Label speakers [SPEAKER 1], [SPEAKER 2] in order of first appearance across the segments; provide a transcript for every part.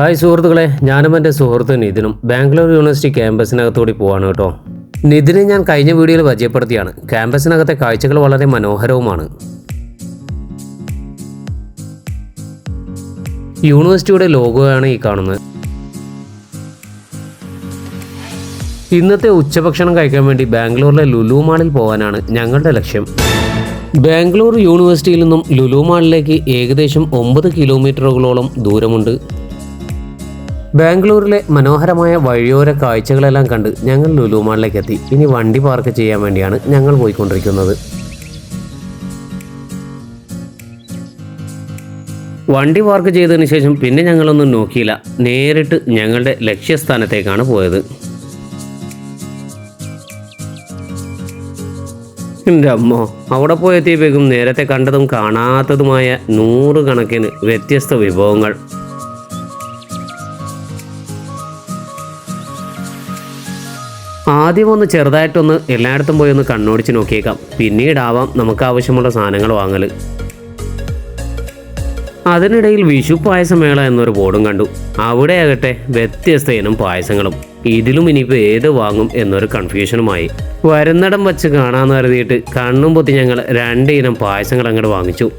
[SPEAKER 1] Hi സുഹൃത്തുക്കളെ ഞാനും എന്റെ സുഹൃത്ത് നിതിനും ബാംഗ്ലൂർ യൂണിവേഴ്സിറ്റി ക്യാമ്പസിനകത്തൂടി പോവാണ് കേട്ടോ. നിതിനെ ഞാൻ കഴിഞ്ഞ വീഡിയോയിൽ പരിചയപ്പെടുത്തിയാണ്. ക്യാമ്പസിനകത്തെ കാഴ്ചകൾ വളരെ മനോഹരവുമാണ്. യൂണിവേഴ്സിറ്റിയുടെ ലോഗോയാണ് ഈ കാണുന്നത്. ഇന്നത്തെ ഉച്ചഭക്ഷണം കഴിക്കാൻ വേണ്ടി ബാംഗ്ലൂരിലെ ലുലു മാളിൽ പോകാനാണ് ഞങ്ങളുടെ ലക്ഷ്യം. ബാംഗ്ലൂർ യൂണിവേഴ്സിറ്റിയിൽ നിന്നും ലുലു മാളിലേക്ക് ഏകദേശം ഒമ്പത് കിലോമീറ്ററുകളോളം ദൂരമുണ്ട്. ബാംഗ്ലൂരിലെ മനോഹരമായ വഴിയോര കാഴ്ചകളെല്ലാം കണ്ട് ഞങ്ങൾ ലുലുമാളിലേക്ക് എത്തി ഇനി വണ്ടി പാർക്ക് ചെയ്യാൻ വേണ്ടിയാണ് ഞങ്ങൾ പോയിക്കൊണ്ടിരിക്കുന്നത്. വണ്ടി പാർക്ക് ചെയ്തതിന് ശേഷം പിന്നെ ഞങ്ങളൊന്നും നോക്കിയില്ല. നേരിട്ട് ഞങ്ങളുടെ ലക്ഷ്യസ്ഥാനത്തേക്കാണ് പോയത്. എന്റെ അമ്മോ അവിടെ പോയെത്തിയപ്പോഴേക്കും നേരത്തെ കണ്ടതും കാണാത്തതുമായ നൂറുകണക്കിന് വ്യത്യസ്ത വിഭവങ്ങൾ. ആദ്യം ഒന്ന് ചെറുതായിട്ടൊന്ന് എല്ലായിടത്തും പോയി ഒന്ന് കണ്ണോടിച്ച് നോക്കിയേക്കാം. പിന്നീടാവാം നമുക്ക് ആവശ്യമുള്ള സാധനങ്ങൾ വാങ്ങൽ അതിനിടയിൽ വിഷു പായസമേള എന്നൊരു ബോർഡും കണ്ടു. അവിടെയാകട്ടെ വ്യത്യസ്ത ഇനം പായസങ്ങളും. ഇതിലും ഇനിയിപ്പോൾ ഏത് വാങ്ങും എന്നൊരു കൺഫ്യൂഷനുമായി. വരുന്നിടം വച്ച് കാണാമെന്ന് കരുതിയിട്ട് കണ്ണും പൊത്തി ഞങ്ങൾ രണ്ട് ഇനം പായസങ്ങൾ അങ്ങോട്ട് വാങ്ങിച്ചു.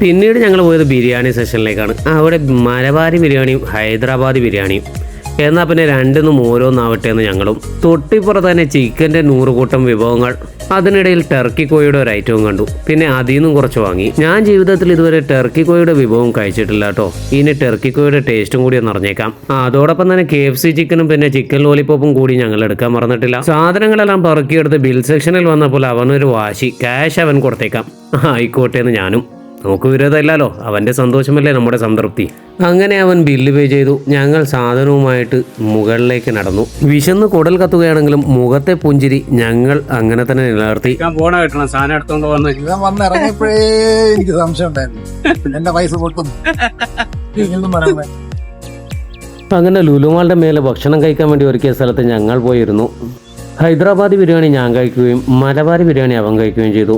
[SPEAKER 1] പിന്നീട് ഞങ്ങൾ പോയത് ബിരിയാണി സെഷനിലേക്കാണ്. അവിടെ മലബാരി ബിരിയാണിയും ഹൈദരാബാദി ബിരിയാണിയും. എന്നാൽ പിന്നെ രണ്ടിന്നും ഓരോന്നാവട്ടെ എന്ന് ഞങ്ങളും. തൊട്ടിപ്പുറത്ത് തന്നെ ചിക്കന്റെ നൂറുകൂട്ടം വിഭവങ്ങൾ. അതിനിടയിൽ ടർക്കി കോഴിയുടെ ഒരു ഐറ്റവും കണ്ടു. പിന്നെ അതിൽ നിന്നും കുറച്ച് വാങ്ങി. ഞാൻ ജീവിതത്തിൽ ഇതുവരെ ടർക്കി കോഴിയുടെ വിഭവം കഴിച്ചിട്ടില്ല കേട്ടോ. ഇനി ടർക്കി കോഴിയുടെ ടേസ്റ്റും കൂടി ഒന്ന് അറിഞ്ഞേക്കാം. അതോടൊപ്പം തന്നെ കെ എഫ് സി ചിക്കനും പിന്നെ ചിക്കൻ ലോലിപ്പോപ്പും കൂടി ഞങ്ങൾ എടുക്കാൻ മറന്നിട്ടില്ല. സാധനങ്ങളെല്ലാം പറക്കിയെടുത്ത് ബിൽ സെക്ഷനിൽ വന്നപ്പോൾ അവനൊരു വാശി. ക്യാഷ് അവൻ കൊടുത്തേക്കാം. ആയിക്കോട്ടെ എന്ന് ഞാനും. നമുക്ക് വിരോധമില്ലല്ലോ. അവന്റെ സന്തോഷമല്ലേ നമ്മുടെ സംതൃപ്തി? അങ്ങനെ അവൻ ബില്ല് പേ ചെയ്തു. ഞങ്ങൾ സാധനവുമായിട്ട് മുകളിലേക്ക് നടന്നു. വിശന്ന് കുടൽ കത്തുകയാണെങ്കിലും മുഖത്തെ പുഞ്ചിരി ഞങ്ങൾ അങ്ങനെ തന്നെ നിലനിർത്തി.
[SPEAKER 2] പോണ കിട്ടണം സാധനം എടുത്തോണ്ട് വന്ന്.
[SPEAKER 3] ഇവൻ വന്ന് ഇറങ്ങിയപ്പോഴേ എനിക്ക് സംശയം ഉണ്ടായിരുന്നു. എന്റെ പൈസ പൊട്ടും
[SPEAKER 1] അങ്ങനെ ലുലുമാളുടെ മേലെ ഭക്ഷണം കഴിക്കാൻ വേണ്ടി ഒരുക്കിയ സ്ഥലത്ത് ഞങ്ങൾ പോയിരുന്നു. ഹൈദരാബാദി ബിരിയാണി ഞാൻ കഴിക്കുകയും മലബാരി ബിരിയാണി അവൻ കഴിക്കുകയും ചെയ്തു.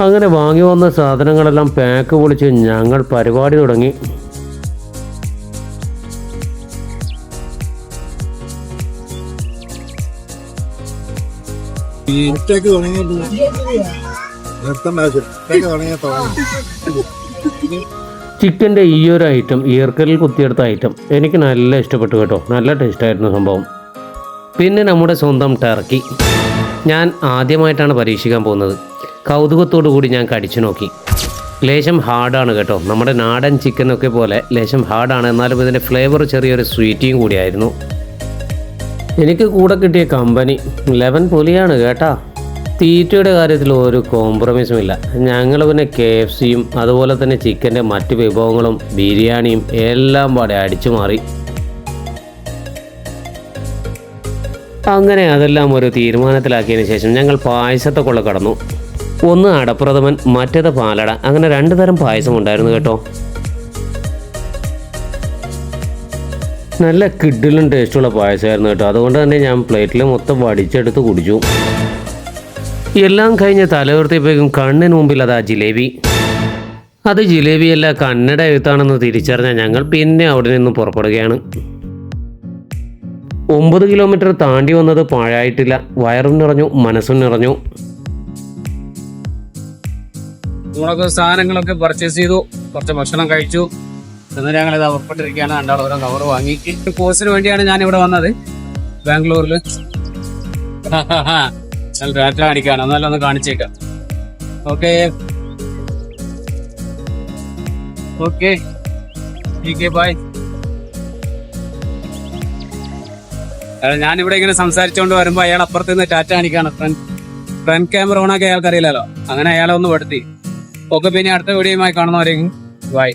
[SPEAKER 1] അങ്ങനെ വാങ്ങി വന്ന സാധനങ്ങളെല്ലാം പാക്ക് പൊളിച്ച് ഞങ്ങൾ പരിപാടി തുടങ്ങി.
[SPEAKER 3] തുടങ്ങിയിട്ട് തുടങ്ങിയ
[SPEAKER 1] ചിക്കന്റെ ഈ ഒരു ഐറ്റം ഈർക്കലിൽ കുത്തിയെടുത്ത ഐറ്റം എനിക്ക് നല്ല ഇഷ്ടപ്പെട്ടു കേട്ടോ. നല്ല ടേസ്റ്റായിരുന്നു സംഭവം. പിന്നെ നമ്മുടെ സ്വന്തം ടർക്കി ഞാൻ ആദ്യമായിട്ടാണ് പരീക്ഷിക്കാൻ പോകുന്നത്. കൗതുകത്തോടു കൂടി ഞാൻ കടിച്ചു നോക്കി. ലേശം ഹാർഡാണ് കേട്ടോ. നമ്മുടെ നാടൻ ചിക്കനൊക്കെ പോലെ ലേശം ഹാർഡാണ്. എന്നാലും ഇതിന്റെ ഫ്ലേവർ ചെറിയൊരു സ്വീറ്റിയും കൂടിയായിരുന്നു. എനിക്ക് കൂടെ കിട്ടിയ കമ്പനി ലെവൻ പൊലിയാണ് കേട്ടാ. തീറ്റയുടെ കാര്യത്തിൽ ഒരു കോംപ്രമൈസും ഇല്ല. ഞങ്ങൾ പിന്നെ കെ എഫ് സിയും അതുപോലെ തന്നെ ചിക്കന്റെ മറ്റ് വിഭവങ്ങളും ബിരിയാണിയും എല്ലാം പാടെ അടിച്ചു മാറി. അങ്ങനെ അതെല്ലാം ഒരു തീരുമാനത്തിലാക്കിയതിന് ശേഷം ഞങ്ങൾ പായസത്തെ കൊള്ള കടന്നു. ഒന്ന് അടപ്രഥമൻ മറ്റേത് പാലട. അങ്ങനെ രണ്ട് തരം പായസം ഉണ്ടായിരുന്നു കേട്ടോ. നല്ല കിഡിലും ടേസ്റ്റുള്ള പായസമായിരുന്നു കേട്ടോ. അതുകൊണ്ട് തന്നെ ഞാൻ പ്ലേറ്റിൽ മൊത്തം വടിച്ചെടുത്ത് കുടിച്ചു. എല്ലാം കഴിഞ്ഞ് തലയുർത്തിയപ്പോഴേക്കും കണ്ണിന് മുമ്പിൽ അതാ ജിലേബി. അത് ജിലേബിയല്ല കന്നഡ എഴുത്താണെന്ന് തിരിച്ചറിഞ്ഞ ഞങ്ങൾ പിന്നെ അവിടെ നിന്ന് പുറപ്പെടുകയാണ്. ഒമ്പത് കിലോമീറ്റർ താണ്ടി വന്നത് പാഴായിട്ടില്ല. വയറും നിറഞ്ഞു മനസ്സും നിറഞ്ഞു.
[SPEAKER 2] നമ്മളൊക്കെ സാധനങ്ങളൊക്കെ പർച്ചേസ് ചെയ്തു. കുറച്ച് ഭക്ഷണം കഴിച്ചു. എന്നിട്ട് ഞങ്ങൾ ഇത് ഉറപ്പിട്ടിരിക്കുകയാണ് രണ്ടാളും ഓരോ കവർ വാങ്ങി കോഴ്സിന് വേണ്ടിയാണ് ഞാൻ ഇവിടെ വന്നത്. ബാംഗ്ലൂരിൽ ഡാറ്റ കാണിക്കാണ്. എന്നാലും ഒന്ന് കാണിച്ചേക്കാം. ഓക്കെ ഓക്കെ ബൈ ഞാനിവിടെ ഇങ്ങനെ സംസാരിച്ചുകൊണ്ട് വരുമ്പോൾ അയാൾ അപ്പുറത്ത് നിന്ന് ടാറ്റ കാണിക്കാണ്. ഫ്രണ്ട് ഫ്രണ്ട് ക്യാമറ ഓണാക്കി അയാൾക്ക് അറിയില്ലല്ലോ അങ്ങനെ അയാളെ ഒന്ന് പെടുത്തി. ഓക്കെ പിന്നെ അടുത്ത വീഡിയോയുമായി കാണുന്നവരെയും ബൈ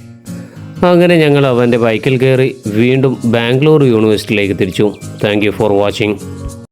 [SPEAKER 1] അങ്ങനെ ഞങ്ങൾ അവന്റെ ബൈക്കിൽ കയറി വീണ്ടും ബാംഗ്ലൂർ യൂണിവേഴ്സിറ്റിയിലേക്ക് തിരിച്ചു. Thank for watching